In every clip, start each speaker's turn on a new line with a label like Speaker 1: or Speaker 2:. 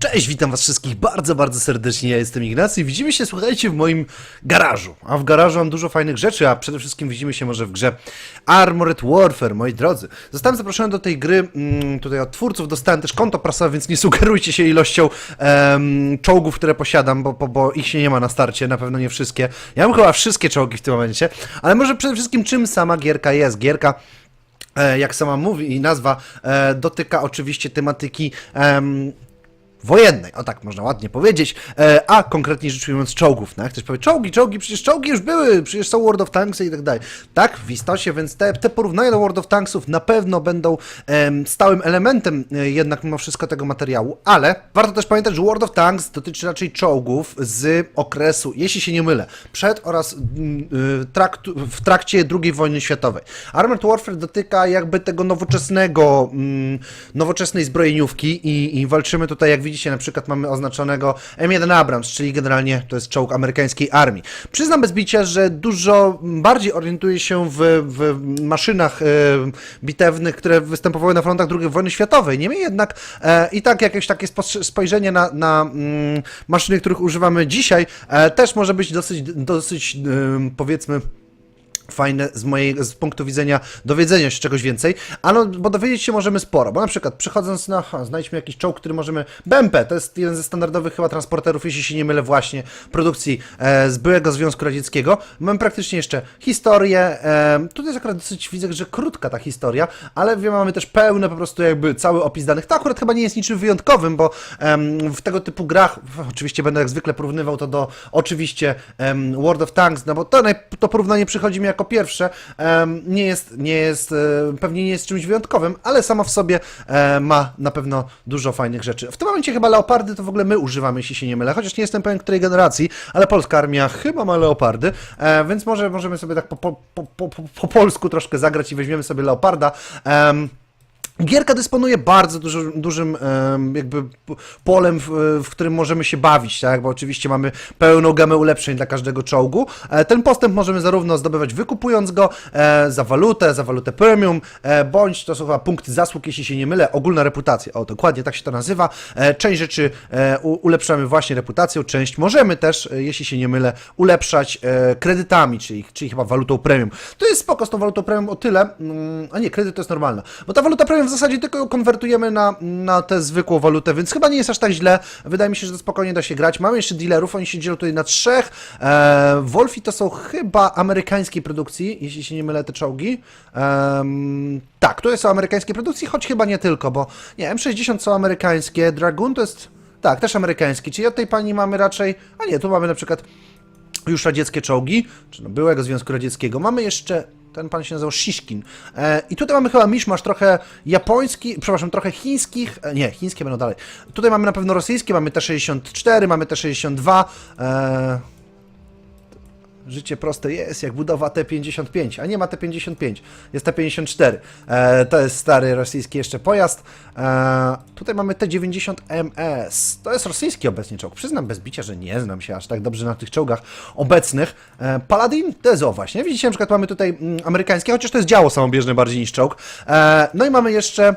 Speaker 1: Cześć, witam was wszystkich bardzo, bardzo serdecznie. Ja jestem Ignacy widzimy się, słuchajcie, w moim garażu. A w garażu mam dużo fajnych rzeczy, a przede wszystkim widzimy się może w grze Armored Warfare, moi drodzy. Zostałem zaproszony do tej gry, mm, tutaj od twórców, dostałem też konto prasowe, więc nie sugerujcie się ilością em, czołgów, które posiadam, bo, bo, bo ich się nie ma na starcie, na pewno nie wszystkie. Ja mam chyba wszystkie czołgi w tym momencie, ale może przede wszystkim czym sama gierka jest. Gierka e, jak sama mówi i nazwa, e, dotyka oczywiście tematyki em, wojennej, o tak można ładnie powiedzieć, e, a konkretnie rzecz ujmując czołgów. No jak ktoś powie, czołgi, czołgi, przecież czołgi już były, przecież są World of Tanks i tak dalej. Tak, w istocie, więc te, te porównania do World of Tanksów na pewno będą stałym elementem e, jednak mimo wszystko tego materiału, ale warto też pamiętać, że World of Tanks dotyczy raczej czołgów z okresu, jeśli się nie mylę, przed oraz mm, y, traktu, w trakcie II wojny światowej. Armored Warfare dotyka jakby tego nowoczesnego, mm, nowoczesnej zbrojeniówki i, i walczymy tutaj, jak widzicie, na przykład mamy oznaczonego M1 Abrams, czyli generalnie to jest czołg amerykańskiej armii. Przyznam bez bicia, że dużo bardziej orientuję się w, w maszynach e, bitewnych, które występowały na frontach II wojny światowej. Niemniej jednak e, i tak jakieś takie spojrzenie na, na mm, maszyny, których używamy dzisiaj, e, też może być dosyć, dosyć em, powiedzmy, fajne z mojej z punktu widzenia dowiedzenia się czegoś więcej, ale bo dowiedzieć się możemy sporo, bo na przykład przechodząc na, ha, znajdźmy jakiś czołg, który możemy, BMP, to jest jeden ze standardowych chyba transporterów, jeśli się nie mylę właśnie, produkcji e, z byłego Związku Radzieckiego, mamy praktycznie jeszcze historię, e, tutaj jest akurat dosyć, widzę, że krótka ta historia, ale wiem, mamy też pełne po prostu jakby cały opis danych, to akurat chyba nie jest niczym wyjątkowym, bo em, w tego typu grach, oczywiście będę jak zwykle porównywał to do oczywiście em, World of Tanks, no bo to, to porównanie przychodzi mi jako pierwsze, em, nie jest, nie jest, e, pewnie nie jest czymś wyjątkowym, ale sama w sobie e, ma na pewno dużo fajnych rzeczy. W tym momencie chyba Leopardy to w ogóle my używamy, jeśli się nie mylę, chociaż nie jestem pewien której generacji, ale polska armia chyba ma Leopardy, e, więc może możemy sobie tak po, po, po, po, po polsku troszkę zagrać i weźmiemy sobie Leoparda. Gierka dysponuje bardzo dużym jakby polem, w, w którym możemy się bawić, tak? Bo oczywiście mamy pełną gamę ulepszeń dla każdego czołgu. E, Ten postęp możemy zarówno zdobywać wykupując go e, za walutę, za walutę premium, e, bądź to są chyba punkty zasług, jeśli się nie mylę, ogólna reputacja. O, dokładnie tak się to nazywa. Część rzeczy ulepszamy właśnie reputacją, część możemy też, jeśli się nie mylę, ulepszać kredytami, czyli, czyli chyba walutą premium. To jest spoko z tą walutą premium o tyle, mm, a nie, kredyt to jest normalna, bo ta waluta premium w zasadzie tylko konwertujemy na, na tę zwykłą walutę, więc chyba nie jest aż tak źle. Wydaje mi się, że to spokojnie da się grać. Mamy jeszcze dealerów, oni się dzielą tutaj na trzech. E, Wolfi to są chyba amerykańskiej produkcji, jeśli się nie mylę, te czołgi. Em, tak, to są amerykańskiej produkcji, choć chyba nie tylko, bo nie, M60 są amerykańskie, Dragoon to jest... Tak, też amerykański, czyli od tej pani mamy raczej... A nie, tu mamy na przykład już radzieckie czołgi, czy no byłego Związku Radzieckiego. Mamy jeszcze, ten pan się nazywał Shishkin. E, I tutaj mamy chyba miszmasz trochę japoński, przepraszam, trochę chińskich, e, nie, chińskie będą dalej. Tutaj mamy na pewno rosyjskie, mamy T-64, mamy T-62. E, Życie proste jest, jak budowa T-55, a nie ma T-55, jest T-54. E, to jest stary rosyjski jeszcze pojazd. E, tutaj mamy T-90MS. To jest rosyjski obecnie czołg. Przyznam bez bicia, że nie znam się aż tak dobrze na tych czołgach obecnych. E, Paladin to jest o właśnie. Widzicie, na przykład mamy tutaj mm, amerykańskie, chociaż to jest działo samobieżne bardziej niż czołg. E, no i mamy jeszcze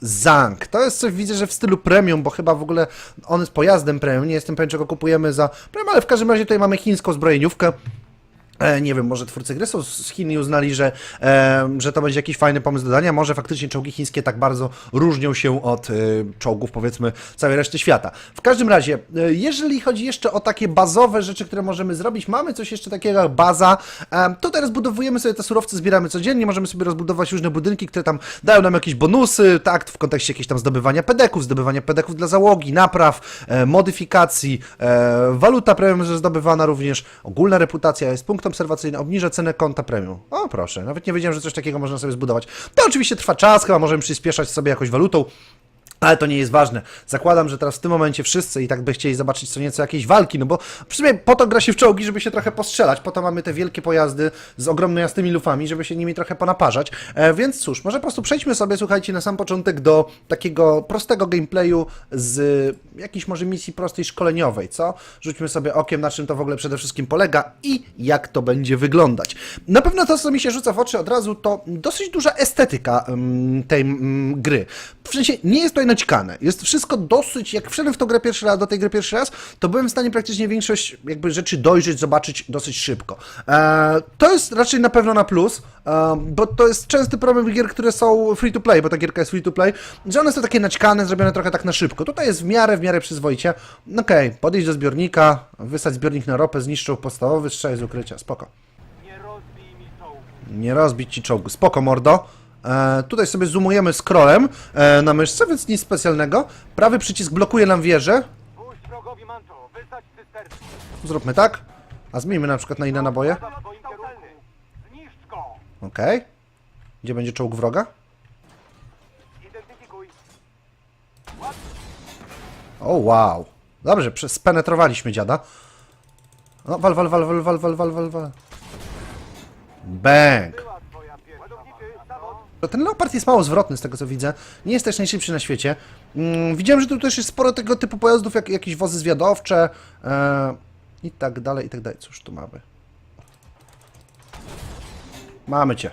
Speaker 1: Zank. To jest coś, widzę, że w stylu premium, bo chyba w ogóle on jest pojazdem premium. Nie jestem pewien, czego kupujemy za premium, ale w każdym razie tutaj mamy chińską zbrojeniówkę. E, nie wiem, może twórcy gry są z Chin i uznali, że, e, że to będzie jakiś fajny pomysł dodania. Może faktycznie czołgi chińskie tak bardzo różnią się od e, czołgów, powiedzmy, całej reszty świata. W każdym razie, jeżeli chodzi jeszcze o takie bazowe rzeczy, które możemy zrobić, mamy coś jeszcze takiego jak baza. Tutaj rozbudowujemy sobie te surowce, zbieramy codziennie, możemy sobie rozbudować różne budynki, które tam dają nam jakieś bonusy, tak, w kontekście jakiegoś tam zdobywania pedeków, zdobywania pedeków dla załogi, napraw, modyfikacji, waluta premium zdobywana również, ogólna reputacja jest punkt obserwacyjny, obniża cenę konta premium. O proszę, nawet nie wiedziałem, że coś takiego można sobie zbudować. To oczywiście trwa czas, chyba możemy przyspieszać sobie jakąś walutą. Ale to nie jest ważne. Zakładam, że teraz w tym momencie wszyscy i tak by chcieli zobaczyć co nieco jakiejś walki, no bo w sumie po to gra się w czołgi, żeby się trochę postrzelać, po to mamy te wielkie pojazdy z ogromnymi jasnymi lufami, żeby się nimi trochę ponaparzać. E, więc cóż, może po prostu przejdźmy sobie, słuchajcie, na sam początek do takiego prostego gameplayu z jakiejś może misji prostej szkoleniowej, co? Rzućmy sobie okiem, na czym to w ogóle przede wszystkim polega i jak to będzie wyglądać. Na pewno to, co mi się rzuca w oczy od razu, to dosyć duża estetyka mm, tej mm, gry. W sensie nie jest to tutaj naćkane. Jest wszystko dosyć, jak wszedłem w tą grę pierwszy raz, do tej gry pierwszy raz, to byłem w stanie praktycznie większość jakby rzeczy dojrzeć, zobaczyć dosyć szybko. E, to jest raczej na pewno na plus, e, bo to jest częsty problem gier, które są free to play, bo ta gierka jest free to play, że one są takie naćkane, zrobione trochę tak na szybko. Tutaj jest w miarę, w miarę przyzwoicie. Okej, podejść do zbiornika, wysać zbiornik na ropę, zniszczył podstawowy strzał z ukrycia, spoko.
Speaker 2: Nie rozbij mi czołgu.
Speaker 1: Nie rozbić ci czołgu. Spoko, mordo. E, tutaj sobie zoomujemy scrollem e, na myszce, więc nic specjalnego. Prawy przycisk blokuje nam wieżę.
Speaker 2: Wrogowi manto.
Speaker 1: Zróbmy tak. A zmieńmy na przykład na inne naboje.
Speaker 2: W twoim kierunku. Zniszcz go.
Speaker 1: Okej. Gdzie będzie czołg wroga?
Speaker 2: Identyfikuj.
Speaker 1: O, wow. Dobrze, prze- spenetrowaliśmy dziada. No, wal, wal, wal, wal, wal, wal, wal, wal, wal. Bang. No, Ten leopard jest mało zwrotny z tego co widzę. Nie jest też najszybszy na świecie. Mm, widziałem, że tu też jest sporo tego typu pojazdów, jak jakieś wozy zwiadowcze e, i tak dalej, i tak dalej. Cóż tu mamy? Mamy cię.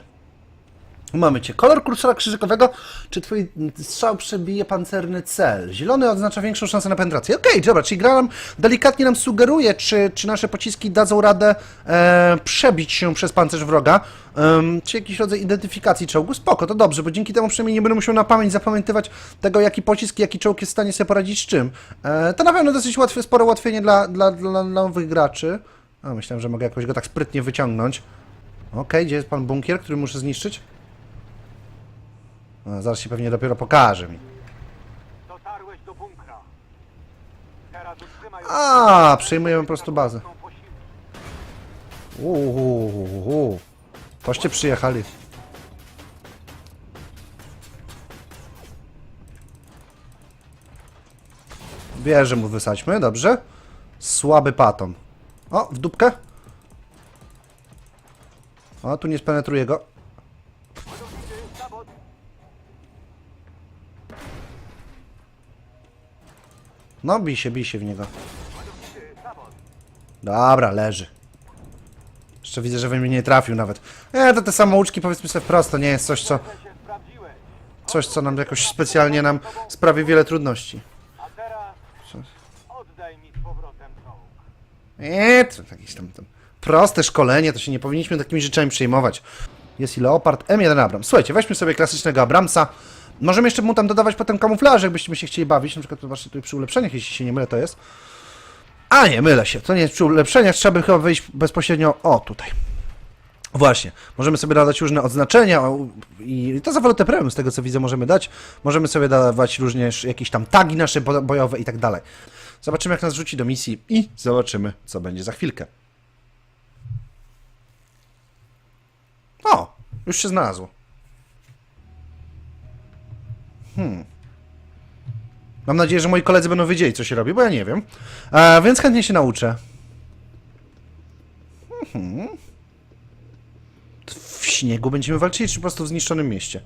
Speaker 1: Mamy cię. Kolor kursora krzyżykowego. Czy twój strzał przebije pancerny cel? Zielony oznacza większą szansę na penetrację. Okej, dobra, czyli gra nam delikatnie nam sugeruje, czy, czy nasze pociski dadzą radę e, przebić się przez pancerz wroga. Em, czy jakiś rodzaj identyfikacji czołgu? Spoko, to dobrze, bo dzięki temu przynajmniej nie będę musiał na pamięć zapamiętywać tego, jaki pocisk, jaki czołg jest w stanie sobie poradzić z czym. E, to na pewno dosyć łatwe, spore ułatwienie dla, dla, dla nowych graczy. A, myślałem, że mogę jakoś go tak sprytnie wyciągnąć. Okej, gdzie jest pan bunkier, który muszę zniszczyć? A, zaraz się pewnie dopiero pokaże mi.
Speaker 2: Dotarłeś do bunkra. Teraz utrzymaj...
Speaker 1: A, przejmujemy po prostu bazę. Uuu, toście przyjechali. Wieżę mu wysadźmy, dobrze. Słaby paton. O, w dupkę. O, tu nie spenetruje go. No, bij się, bij się w niego. Dobra, leży. Jeszcze widzę, że we mnie nie trafił nawet. E, to te samouczki, powiedzmy sobie wprost, to nie jest coś, co, coś, co nam jakoś specjalnie nam sprawi wiele trudności. Eee, to jakieś tam, tam proste szkolenie, to się nie powinniśmy takimi rzeczami przejmować. Jest i Leopard, M1 Abrams. Słuchajcie, weźmy sobie klasycznego Abramsa. Możemy jeszcze mu tam dodawać potem kamuflaż, jakbyśmy się chcieli bawić. Na przykład zobaczcie tutaj przy ulepszeniach, jeśli się nie mylę, to jest. A nie, mylę się. To nie jest przy ulepszeniach, trzeba by chyba wejść bezpośrednio. O, tutaj. Właśnie. Możemy sobie dodać różne odznaczenia i to za walutę premium, z tego co widzę, możemy dać. Możemy sobie dawać również jakieś tam tagi nasze bo- bojowe i tak dalej. Zobaczymy, jak nas rzuci do misji i zobaczymy, co będzie za chwilkę. O, już się znalazło. Hmm. Mam nadzieję, że moi koledzy będą wiedzieli, co się robi, bo ja nie wiem. E, więc chętnie się nauczę. Mhm. W śniegu będziemy walczyli, czy po prostu w zniszczonym mieście?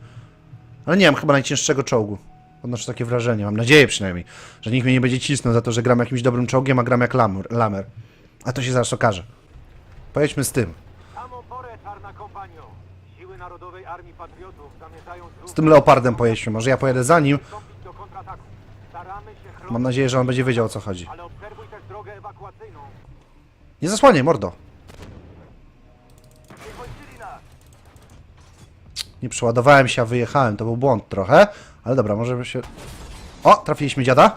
Speaker 1: Ale nie mam chyba najcięższego czołgu. Odnoszę takie wrażenie, mam nadzieję przynajmniej, że nikt mnie nie będzie cisnął za to, że gram jakimś dobrym czołgiem, a gram jak lamer. lamer. A to się zaraz okaże. Pojedźmy z tym.
Speaker 2: Samo porę, czarna kompanio. Narodowej Armii Patriotów zamierzają
Speaker 1: Z tym leopardem pojedźmy. Może ja pojedę za nim.
Speaker 2: wstąpić do kontrataku. Staramy się chronić,
Speaker 1: Mam nadzieję, że on będzie wiedział o co chodzi.
Speaker 2: ale obserwuj też drogę ewakuacyjną.
Speaker 1: Nie zasłaniaj, mordo.
Speaker 2: Nie kończyli nas.
Speaker 1: Nie przeładowałem się, a wyjechałem. To był błąd trochę. Ale dobra, może by się... O, trafiliśmy dziada.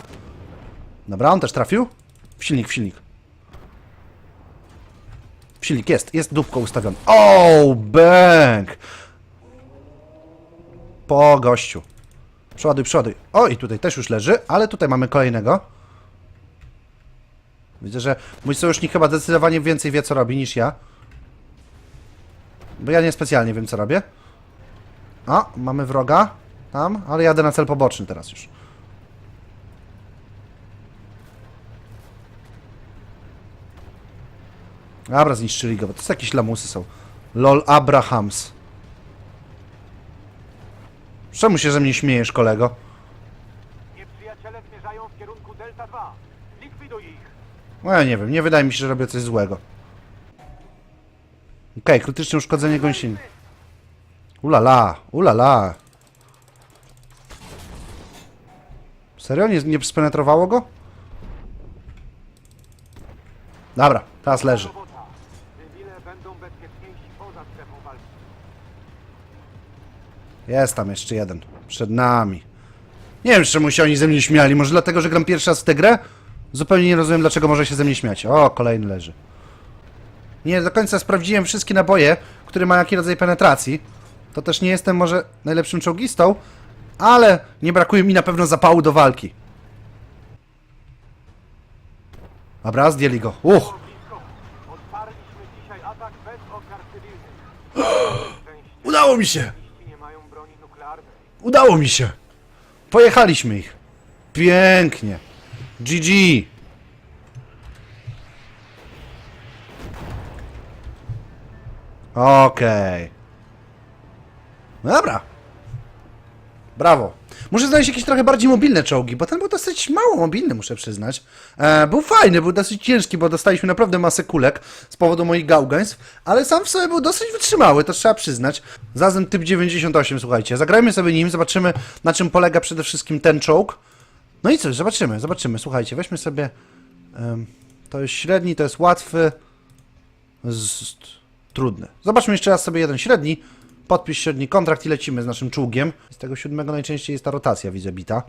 Speaker 1: Dobra, on też trafił. W silnik, w silnik. Silnik jest, jest dupko ustawiony. O, bang! Po gościu. Przeładuj, przeładuj. O, i tutaj też już leży, ale tutaj mamy kolejnego. Widzę, że mój sojusznik chyba zdecydowanie więcej wie, co robi niż ja. Bo ja nie specjalnie wiem, co robię. A, mamy wroga. Tam, ale jadę na cel poboczny teraz już. Dobra, zniszczyli go, bo to są jakieś lamusy są. LOL Abrahams. Czemu się ze mnie śmiejesz, kolego?
Speaker 2: Nieprzyjaciele zmierzają w kierunku Delta 2. Likwiduj ich.
Speaker 1: No ja nie wiem, nie wydaje mi się, że robię coś złego. Okej, krytyczne uszkodzenie gąsieni. Ulala, ulala. Serio? Nie, nie spenetrowało go? Dobra, teraz leży. Jest tam jeszcze jeden. Przed nami. Nie wiem, czemu się oni ze mnie śmiali. Może dlatego, że gram pierwszy raz w tę grę? Zupełnie nie rozumiem, dlaczego może się ze mnie śmiać. O, kolejny leży. Nie do końca sprawdziłem wszystkie naboje, które mają jaki rodzaj penetracji. To też nie jestem może najlepszym czołgistą, ale nie brakuje mi na pewno zapału do walki. Dobra, zdjęli go. Uch! Udało mi się! Udało mi się! Pojechaliśmy ich. Pięknie. GG. Okej. No Dobra. Brawo. Muszę znaleźć jakieś trochę bardziej mobilne czołgi, bo ten był dosyć mało mobilny, muszę przyznać. E, był fajny, był dosyć ciężki, bo dostaliśmy naprawdę masę kulek z powodu moich gałgaństw, ale sam w sobie był dosyć wytrzymały, to trzeba przyznać. Zarazem typ 98, słuchajcie. Zagrajmy sobie nim, zobaczymy na czym polega przede wszystkim ten czołg. No i coś, zobaczymy, zobaczymy. Słuchajcie, weźmy sobie... em, to jest średni, to jest łatwy... Z, trudny. Zobaczmy jeszcze raz sobie jeden średni. Podpisz średni kontrakt i lecimy z naszym czołgiem. Z tego siódmego najczęściej jest ta rotacja, widzę, bita.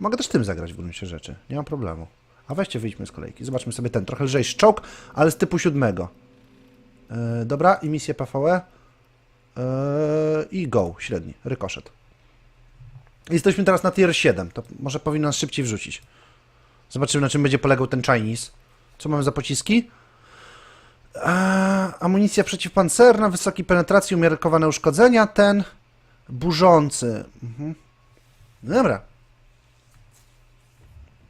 Speaker 1: Mogę też tym zagrać w gruncie rzeczy. Nie ma problemu. A weźcie, wyjdźmy z kolejki. Zobaczmy sobie ten trochę lżejszy czołg, ale z typu siódmego. Yy, dobra, i misję PvE. Yy, I go, średni, rykoszet. Jesteśmy teraz na tier 7, to może powinno nas szybciej wrzucić. Zobaczymy, na czym będzie polegał ten Chinese. Co mamy za pociski? Eee, amunicja przeciwpancerna, wysokiej penetracji, umiarkowane uszkodzenia. Ten burzący. Mhm. Dobra.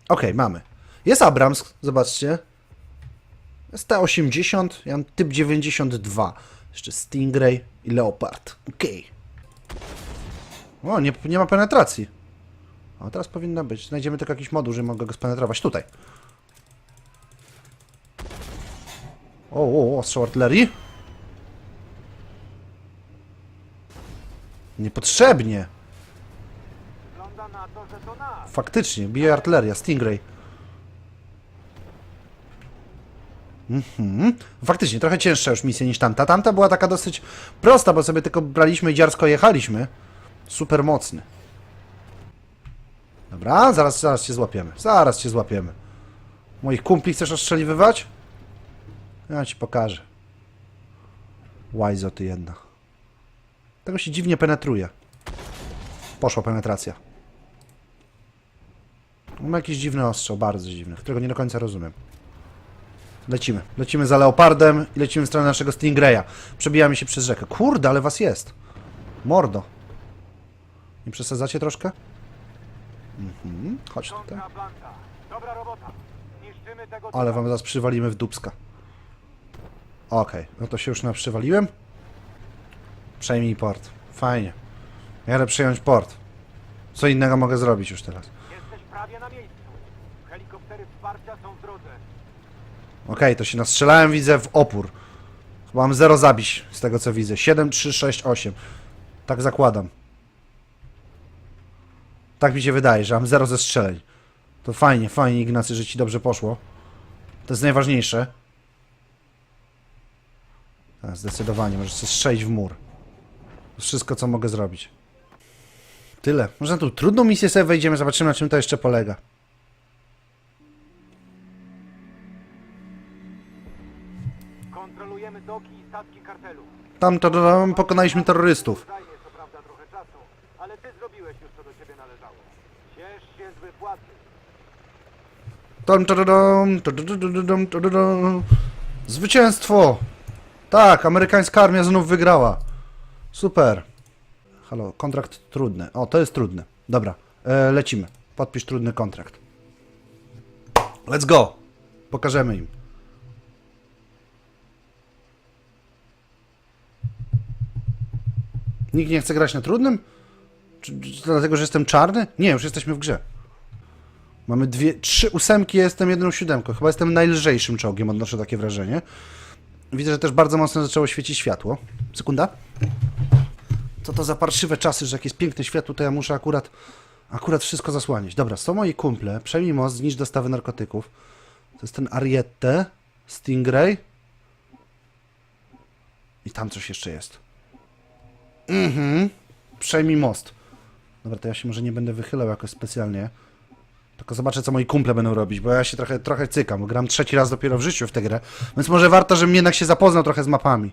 Speaker 1: Okej, mamy. Jest Abrams, zobaczcie. Jest T80, ja mam typ 92. Jeszcze Stingray i Leopard. Okej. O, nie, nie ma penetracji. O, teraz powinna być. Znajdziemy tylko jakiś moduł, że mogę go spenetrować. Tutaj. O, o, ostrzał artylerii. Niepotrzebnie. Faktycznie, bije artyleria, Stingray. Mhm. Faktycznie, trochę cięższa już misja niż tamta. Tamta była taka dosyć prosta, bo sobie tylko braliśmy i dziarsko jechaliśmy. Super mocny. Dobra, zaraz, zaraz cię złapiemy. Zaraz cię złapiemy. Moich kumpli chcesz ostrzeliwywać? Ja ci pokażę. Łajzo ty jedna. Tego się dziwnie penetruje. Poszła penetracja. Ma jakiś dziwny ostrzał, bardzo dziwny, którego nie do końca rozumiem. Lecimy. Lecimy za Leopardem i lecimy w stronę naszego Stingraya. Przebijamy się przez rzekę. Kurde, ale was jest. Mordo. Nie przesadzacie troszkę? Mhm. Chodź tutaj. Ale wam zaraz przywalimy w dubska. Okej, no to się już na przywaliłem. Przejmij port. Fajnie. Jadę przejąć port. Co innego mogę zrobić już teraz?
Speaker 2: Jesteś prawie na miejscu. Helikoptery wsparcia są w drodze.
Speaker 1: Okej, to się nastrzelałem, widzę w opór. Mam 0 zabić z tego co widzę. 7, 3, 6, 8. Tak zakładam. Tak mi się wydaje, że mam 0 zestrzeleń. To fajnie, fajnie Ignacy, że ci dobrze poszło. To jest najważniejsze. Tak, zdecydowanie, możesz sobie strzelić w mur. To jest wszystko co mogę zrobić. Tyle. Może na tą trudną misję sobie wejdziemy, zobaczymy na czym to jeszcze polega.
Speaker 2: Kontrolujemy doki i statki kartelu.
Speaker 1: Tam to tam pokonaliśmy terrorystów.
Speaker 2: Zajmie co prawda trochę czasu, ale ty zrobiłeś już co do ciebie należało. Ciesz się z wypłaty.
Speaker 1: Dum, tududum, tudududum, tududum. Zwycięstwo! Tak, amerykańska armia znów wygrała. Super. Halo, kontrakt trudny. O, to jest trudne. Dobra, e, lecimy. Podpisz trudny kontrakt. Let's go! Pokażemy im. Nikt nie chce grać na trudnym? Czy, czy dlatego, że jestem czarny? Nie, już jesteśmy w grze. Mamy dwie, trzy ósemki, jestem jedną siódemką. Chyba jestem najlżejszym czołgiem, odnoszę takie wrażenie. Widzę, że też bardzo mocno zaczęło świecić światło. Sekunda. Co to za parszywe czasy, że jak jest piękne światło, to ja muszę akurat Akurat wszystko zasłaniać. Dobra, są moi kumple. Przejmij most, zniszcz dostawy narkotyków. To jest ten Ariette, Stingray. I tam coś jeszcze jest. Mhm. Przejmij most. Dobra, to ja się może nie będę wychylał jakoś specjalnie. Tylko zobaczę, co moi kumple będą robić, bo ja się trochę, trochę cykam. Gram trzeci raz dopiero w życiu w tę grę, więc może warto, żebym jednak się zapoznał trochę z mapami.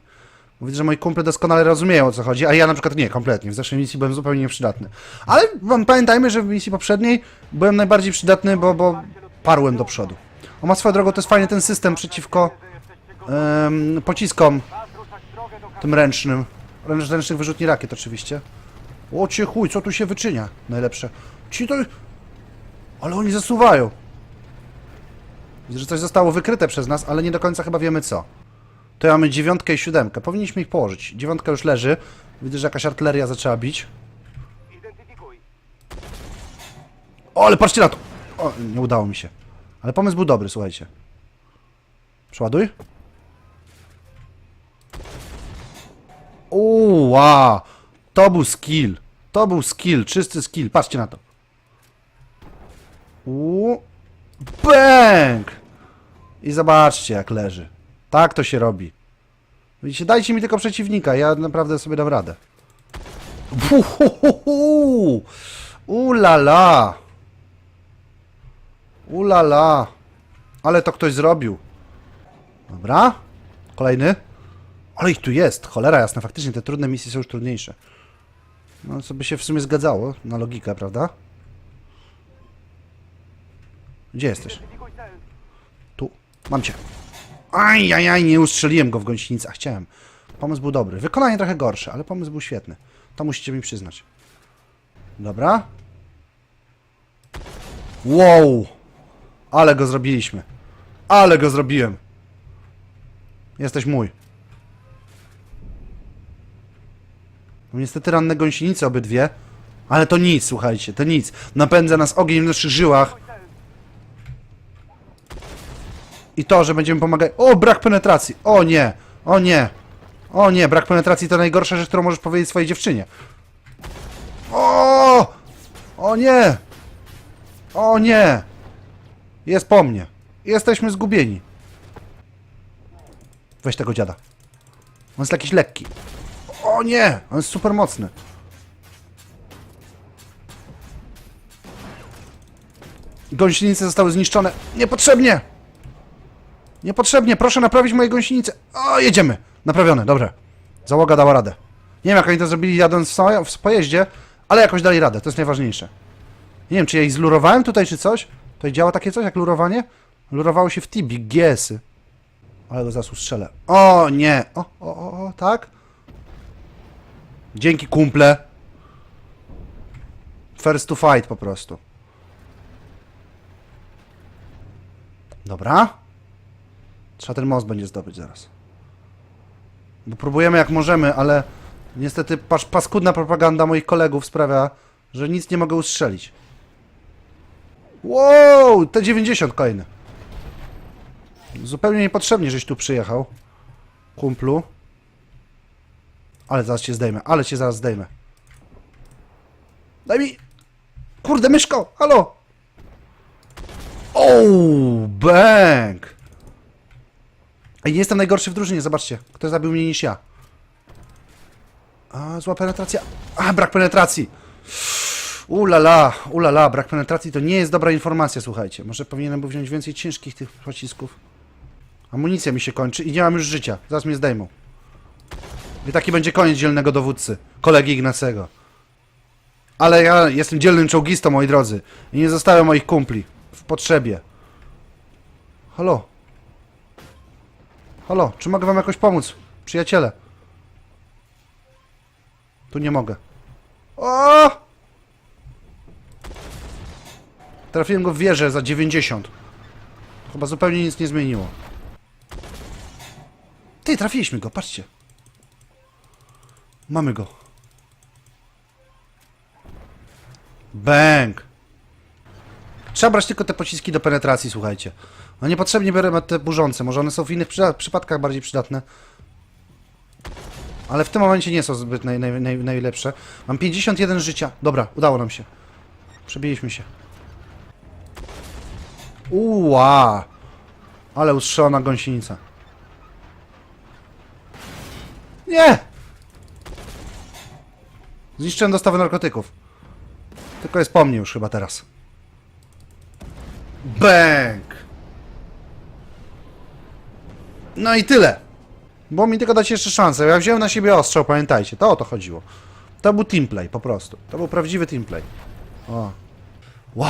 Speaker 1: Widzę, że moi kumple doskonale rozumieją, o co chodzi, a ja na przykład nie, kompletnie. W zeszłej misji byłem zupełnie nieprzydatny. Ale wam- pamiętajmy, że w misji poprzedniej byłem najbardziej przydatny, bo, bo parłem do przodu. O, ma swoją drogą, to jest fajny ten system przeciwko pociskom tym ręcznym. Ręcz, ręcznych wyrzutni rakiet oczywiście. O chuj, co tu się wyczynia? Najlepsze. Ci to... Ale oni zasuwają. Widzę, że coś zostało wykryte przez nas, ale nie do końca chyba wiemy co. To mamy dziewiątkę i siódemkę. Powinniśmy ich położyć. Dziewiątka już leży. Widzę, że jakaś artyleria zaczęła bić. O, ale patrzcie na to! O, nie udało mi się. Ale pomysł był dobry, słuchajcie. Przeładuj. Uła! To był skill. To był skill, czysty skill. Patrzcie na to. U. Bęk! I zobaczcie, jak leży. Tak to się robi. Widzicie, dajcie mi tylko przeciwnika, ja naprawdę sobie dam radę. Uhuhuhu! Ulala! Ulala! Ale to ktoś zrobił. Dobra. Kolejny. Ale ich tu jest. Cholera jasna, faktycznie te trudne misje są już trudniejsze. No, co by się w sumie zgadzało na logikę, prawda? Gdzie jesteś? Tu. Mam cię. Aj, aj, aj, nie ustrzeliłem go w gąsienicę. A chciałem. Pomysł był dobry. Wykonanie trochę gorsze, ale pomysł był świetny. To musicie mi przyznać. Dobra. Wow! Ale go zrobiliśmy. Ale go zrobiłem. Jesteś mój. No niestety ranne gąsienice obydwie. Ale to nic, słuchajcie, to nic. Napędza nas ogień w naszych żyłach.
Speaker 2: Cel.
Speaker 1: I to, że będziemy pomagać. O, brak penetracji! O nie! O nie! O nie, brak penetracji to najgorsza rzecz, którą możesz powiedzieć swojej dziewczynie. O! O nie! O nie! Jest po mnie. Jesteśmy zgubieni. Weź tego dziada. On jest jakiś lekki. O nie! On jest super mocny. Gąsienice zostały zniszczone. Niepotrzebnie! Niepotrzebnie, proszę naprawić moje gąsienice. O, jedziemy. Naprawione, dobrze. Załoga dała radę. Nie wiem, jak oni to zrobili jadąc w, pojeździe, ale jakoś dali radę, to jest najważniejsze. Nie wiem, czy ja ich zlurowałem tutaj, czy coś? Tutaj działa takie coś jak lurowanie? Lurowało się w Tibi, giesy. Ale go zaraz ustrzelę. O, nie. O, o, o, o, tak? Dzięki, kumple. First to fight po prostu. Dobra. Trzeba ten most będzie zdobyć zaraz. Bo próbujemy jak możemy, ale niestety pas paskudna propaganda moich kolegów sprawia, że nic nie mogę ustrzelić. Wow, T90 kolejny. Zupełnie niepotrzebnie, żeś tu przyjechał. Kumplu. Ale zaraz cię zdejmę, ale cię zaraz zdejmę. Daj mi... Kurde, myszko, halo! O, bang! Ej, nie jestem najgorszy w drużynie, zobaczcie. Kto zabił mnie niż ja. A, zła penetracja. A, brak penetracji. Ulala, ulala, brak penetracji to nie jest dobra informacja, słuchajcie. Może powinienem był wziąć więcej ciężkich tych pocisków. Amunicja mi się kończy i nie mam już życia. Zaraz mnie zdejmą. I taki będzie koniec dzielnego dowódcy, kolegi Ignacego. Ale ja jestem dzielnym czołgistą, moi drodzy. I nie zostawiam moich kumpli w potrzebie. Halo? Halo, czy mogę wam jakoś pomóc? Przyjaciele. Tu nie mogę. O! Trafiłem go w wieżę za 90. Chyba zupełnie nic nie zmieniło. Ty, trafiliśmy go, patrzcie. Mamy go. Bang! Trzeba brać tylko te pociski do penetracji, słuchajcie. No niepotrzebnie biorę te burzące, może one są w innych przypadkach bardziej przydatne. Ale w tym momencie nie są zbyt naj, naj, naj, najlepsze. Mam 51 życia. Dobra, udało nam się. Przebiliśmy się. Uła! Ale ustrzelona gąsienica. Nie! Zniszczyłem dostawę narkotyków. Tylko jest po mnie już chyba teraz. Bęk! No i tyle. Bo mi tylko dać jeszcze szansę. Ja wziąłem na siebie ostrzał, pamiętajcie. To o to chodziło. To był teamplay po prostu. To był prawdziwy teamplay. O. Wow.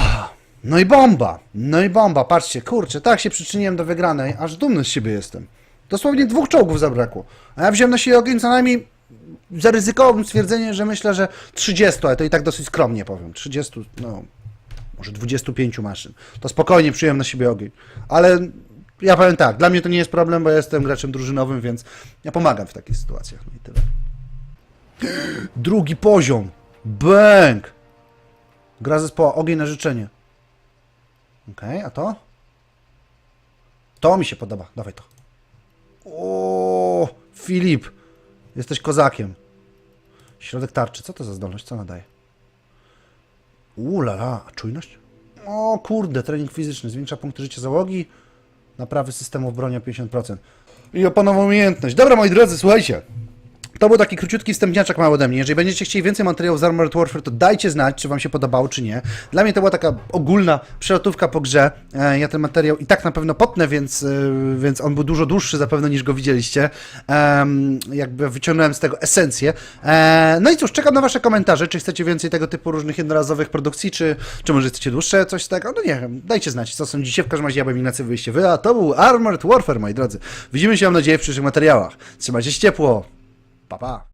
Speaker 1: No i bomba. No i bomba. Patrzcie, kurczę, tak się przyczyniłem do wygranej, aż dumny z siebie jestem. Dosłownie dwóch czołgów zabrakło. A ja wziąłem na siebie ogień co najmniej zaryzykowałem stwierdzenie, że myślę, że 30, ale to i tak dosyć skromnie powiem. 30, no może 25 maszyn. To spokojnie przyjąłem na siebie ogień. Ale ja powiem tak, dla mnie to nie jest problem, bo ja jestem graczem drużynowym, więc ja pomagam w takich sytuacjach. No i tyle. Drugi poziom. Bęk. Gra zespoła Ogień na życzenie. Okej, a to? To mi się podoba. Dawaj to. O, Filip. Jesteś kozakiem. Środek tarczy. Co to za zdolność? Co nadaje? Ulala, a czujność? O kurde, trening fizyczny. Zwiększa punkty życia załogi. Naprawy systemów broni o 50%. I opanował umiejętność. Dobra, moi drodzy, słuchajcie. To był taki króciutki wstępniaczek mały ode mnie. Jeżeli będziecie chcieli więcej materiałów z Armored Warfare, to dajcie znać, czy wam się podobało, czy nie. Dla mnie to była taka ogólna przelotówka po grze. E, Ja ten materiał i tak na pewno potnę, więc, e, więc on był dużo dłuższy zapewne niż go widzieliście. Jakby wyciągnąłem z tego esencję. E, No i cóż, czekam na wasze komentarze, czy chcecie więcej tego typu różnych jednorazowych produkcji, czy, czy może chcecie dłuższe, coś tego. No nie wiem, dajcie znać, co sądzicie. W każdym razie ja byłem Ignacy Wyjście Wy, a to był Armored Warfare, moi drodzy. Widzimy się, mam nadzieję, w przyszłych materiałach. Trzymajcie się ciepło. 摆摆